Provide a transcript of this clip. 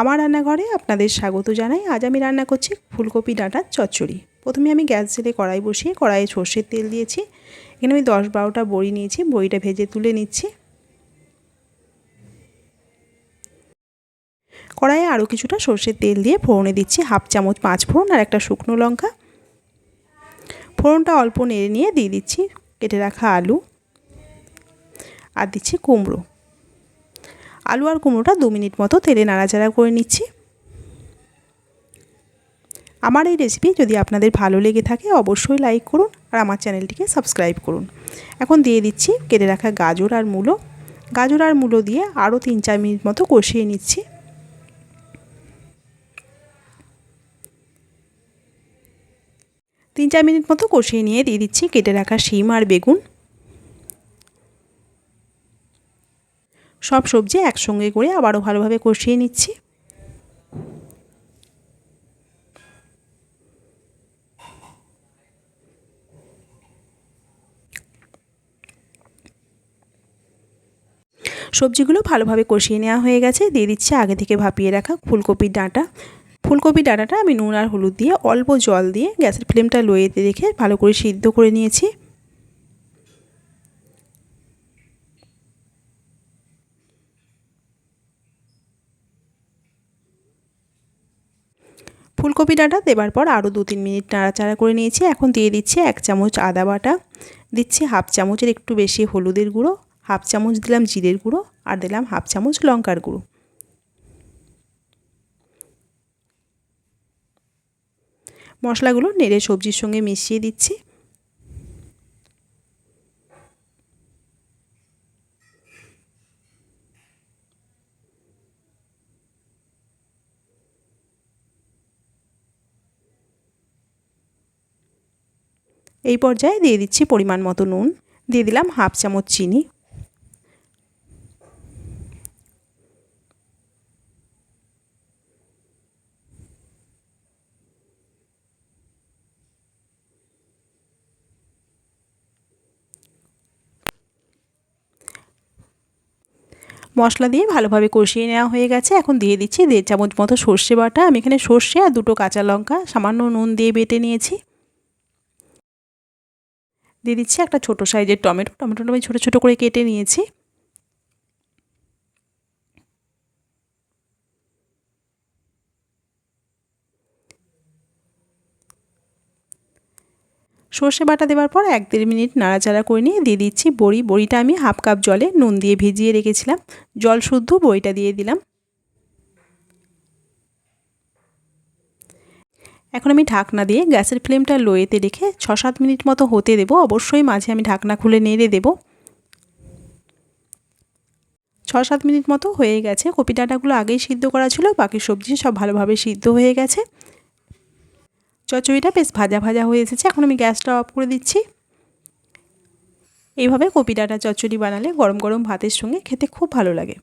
আমার রান্নাঘরে আপনাদের স্বাগত জানাই। আজ আমি রান্না করছি ফুলকপি ডাঁটার চচ্চড়ি। প্রথমে আমি গ্যাস জেলে কড়াই বসিয়ে কড়াইয়ে সর্ষের তেল দিয়েছি। এখানে আমি দশ বারোটা বড়ি নিয়েছি, বড়িটা ভেজে তুলে নিচ্ছি। কড়াইয়ে আরও কিছুটা সর্ষের তেল দিয়ে ফোড়নে দিচ্ছি হাফ চামচ পাঁচ ফোড়ন আর একটা শুকনো লঙ্কা। ফোড়নটা অল্প নেড়ে নিয়ে দিয়ে দিচ্ছি কেটে রাখা আলু। আর দিচ্ছি কুমড়ো। আলু আর কুমড়োটা দু মিনিট মতো তেলে নাড়াচাড়া করে নিচ্ছি। আমার এই রেসিপি যদি আপনাদের ভালো লেগে থাকে অবশ্যই লাইক করুন আর আমার চ্যানেলটিকে সাবস্ক্রাইব করুন। এখন দিয়ে দিচ্ছি কেটে রাখা গাজর আর মূলো। গাজর আর মূলো দিয়ে আরও তিন চার মিনিট মতো কষিয়ে নিচ্ছি। তিন চার মিনিট মতো কষিয়ে নিয়ে দিয়ে দিচ্ছি কেটে রাখা শিম আর বেগুন। সব সবজি একসঙ্গে করে আবারও ভালোভাবে কষিয়ে নিচ্ছি। সবজিগুলো ভালোভাবে কষিয়ে নেওয়া হয়ে গেছে। দিয়ে দিচ্ছি আগে থেকে ভাপিয়ে রাখা ফুলকপির ডাঁটা। ফুলকপির ডাঁটাটা আমি নুন আর হলুদ দিয়ে অল্প জল দিয়ে গ্যাসের ফ্লেমটা লোয়েতে রেখে ভালো করে সিদ্ধ করে নিয়েছি। ফুলকপি ডাঁটা দেবার পর আরও দু তিন মিনিট নাড়াচাড়া করে নিয়েছি। এখন দিয়ে দিচ্ছি এক চামচ আদা বাটা। দিচ্ছি হাফ চামচের একটু বেশি হলুদের গুঁড়ো, হাফ চামচ দিলাম জিরের গুঁড়ো আর দিলাম হাফ চামচ লঙ্কার গুঁড়ো। মশলাগুলো নেড়ে সবজির সঙ্গে মিশিয়ে দিচ্ছি। এই পর্যায়ে দিয়ে দিচ্ছি পরিমাণ মতো নুন। দিয়ে দিলাম হাফ চামচ চিনি। মশলা দিয়ে ভালোভাবে কষিয়ে নেওয়া হয়ে গেছে। এখন দিয়ে দিচ্ছি দেড় চামচ মতো সর্ষে বাটা। আমি এখানে সর্ষে আর দুটো কাঁচা লঙ্কা, সামান্য নুন দিয়ে বেটে নিয়েছি। দিয়ে দিচ্ছি একটা ছোটো সাইজের টমেটো। টমেটোটা আমি ছোটো ছোটো করে কেটে নিয়েছি। সর্ষে বাটা দেওয়ার পর এক দেড় মিনিট নাড়াচাড়া করে নিয়ে দিয়ে দিচ্ছি বড়ি। বড়িটা আমি হাফ কাপ জলে নুন দিয়ে ভিজিয়ে রেখেছিলাম। জল শুদ্ধ বড়িটা দিয়ে দিলাম। এখন আমি ঢাকনা দিয়ে গ্যাসের ফ্লেমটা লোয়েতে রেখে ছ সাত মিনিট মতো হতে দেবো। অবশ্যই মাঝে আমি ঢাকনা খুলে নেড়ে দেবো। ছ সাত মিনিট মতো হয়ে গেছে। কপি ডাঁটাগুলো আগেই সিদ্ধ করা ছিল। বাকি সবজি সব ভালোভাবে সিদ্ধ হয়ে গেছে। চচড়িটা বেশ ভাজা ভাজা হয়ে এসেছে। এখন আমি গ্যাসটা অফ করে দিচ্ছি। এইভাবে কপি ডাঁটা চচ্চড়ি বানালে গরম গরম ভাতের সঙ্গে খেতে খুব ভালো লাগে।